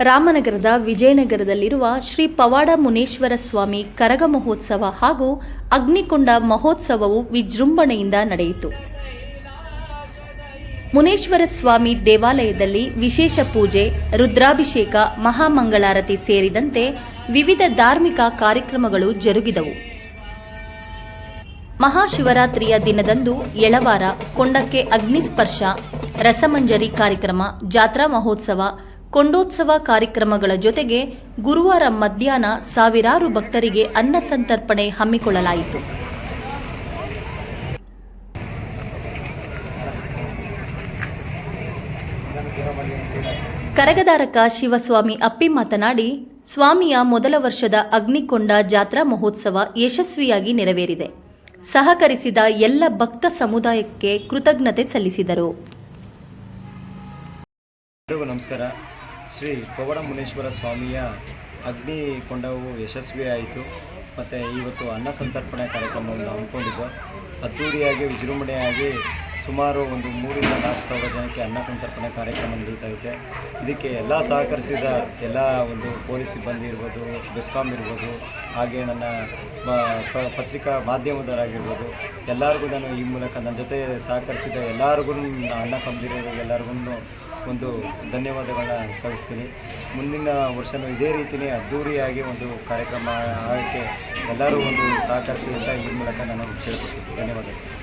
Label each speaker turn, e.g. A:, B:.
A: ರಾಮನಗರದ ವಿಜಯನಗರದಲ್ಲಿರುವ ಶ್ರೀ ಪವಾಡ ಮುನೇಶ್ವರ ಸ್ವಾಮಿ ಕರಗ ಮಹೋತ್ಸವ ಹಾಗೂ ಅಗ್ನಿಕೊಂಡ ಮಹೋತ್ಸವವು ವಿಜೃಂಭಣೆಯಿಂದ ನಡೆಯಿತು. ಮುನೇಶ್ವರ ಸ್ವಾಮಿ ದೇವಾಲಯದಲ್ಲಿ ವಿಶೇಷ ಪೂಜೆ, ರುದ್ರಾಭಿಷೇಕ, ಮಹಾಮಂಗಳಾರತಿ ಸೇರಿದಂತೆ ವಿವಿಧ ಧಾರ್ಮಿಕ ಕಾರ್ಯಕ್ರಮಗಳು ಜರುಗಿದವು. ಮಹಾಶಿವರಾತ್ರಿಯ ದಿನದಂದು ಎಳವಾರ ಕೊಂಡಕ್ಕೆ ಅಗ್ನಿಸ್ಪರ್ಶ, ರಸಮಂಜರಿ ಕಾರ್ಯಕ್ರಮ, ಜಾತ್ರಾ ಮಹೋತ್ಸವ ಕೊಂಡೋತ್ಸವ ಕಾರ್ಯಕ್ರಮಗಳ ಜೊತೆಗೆ ಗುರುವಾರ ಮಧ್ಯಾಹ್ನ ಸಾವಿರಾರು ಭಕ್ತರಿಗೆ ಅನ್ನ ಸಂತರ್ಪಣೆ ಹಮ್ಮಿಕೊಳ್ಳಲಾಯಿತು. ಕರಗದಾರಕ ಶಿವಸ್ವಾಮಿ ಅಪ್ಪಿ ಮಾತನಾಡಿ, ಸ್ವಾಮಿಯ ಮೊದಲ ವರ್ಷದ ಅಗ್ನಿಕೊಂಡ ಜಾತ್ರಾ ಮಹೋತ್ಸವ ಯಶಸ್ವಿಯಾಗಿ ನೆರವೇರಿದೆ. ಸಹಕರಿಸಿದ ಎಲ್ಲ ಭಕ್ತ ಸಮುದಾಯಕ್ಕೆ ಕೃತಜ್ಞತೆ ಸಲ್ಲಿಸಿದರು.
B: ನಮಸ್ಕಾರ. ಶ್ರೀ ಪವಡ ಮುನೇಶ್ವರ ಸ್ವಾಮಿಯ ಅಗ್ನಿ ಕೊಂಡವು ಯಶಸ್ವಿಯಾಯಿತು ಮತ್ತು ಇವತ್ತು ಅನ್ನ ಸಂತರ್ಪಣೆ ಕಾರ್ಯಕ್ರಮವನ್ನು ಹಮ್ಮಿಕೊಂಡಿದ್ದು ಅದ್ದೂರಿಯಾಗಿ, ವಿಜೃಂಭಣೆಯಾಗಿ ಸುಮಾರು ಒಂದು ಮೂರಿಂದ ನಾಲ್ಕು ಸಾವಿರ ಜನಕ್ಕೆ ಅನ್ನ ಸಂತರ್ಪಣೆ ಕಾರ್ಯಕ್ರಮ ನಡೀತಾ ಇದೆ ಇದಕ್ಕೆ ಎಲ್ಲ ಸಹಕರಿಸಿದ ಎಲ್ಲ ಒಂದು ಪೊಲೀಸ್ ಸಿಬ್ಬಂದಿ ಇರ್ಬೋದು ಬೆಸ್ಕಾಮ್ ಇರ್ಬೋದು, ಹಾಗೆ ನನ್ನ ಪತ್ರಿಕಾ ಮಾಧ್ಯಮದವರಾಗಿರ್ಬೋದು, ಎಲ್ಲರಿಗೂ ನಾನು ಈ ಮೂಲಕ ನನ್ನ ಜೊತೆ ಸಹಕರಿಸಿದ ಎಲ್ಲರಿಗೂ ಅಣ್ಣ ತಮ್ಮದಿರೋರಿಗೆ ಎಲ್ಲರಿಗೂ ಒಂದು ಧನ್ಯವಾದಗಳನ್ನ ಸಲ್ಲಿಸ್ತೀನಿ. ಮುಂದಿನ ವರ್ಷವೂ ಇದೇ ರೀತಿಯೇ ಅದ್ಧೂರಿಯಾಗಿ ಒಂದು ಕಾರ್ಯಕ್ರಮ ಆಗಕ್ಕೆ ಎಲ್ಲರೂ ಒಂದು ಸಹಕರಿಸಿ ಅಂತ ಈ ಮೂಲಕ ನಾನು ಕೇಳ್ಕೊತೀನಿ ಧನ್ಯವಾದಗಳು.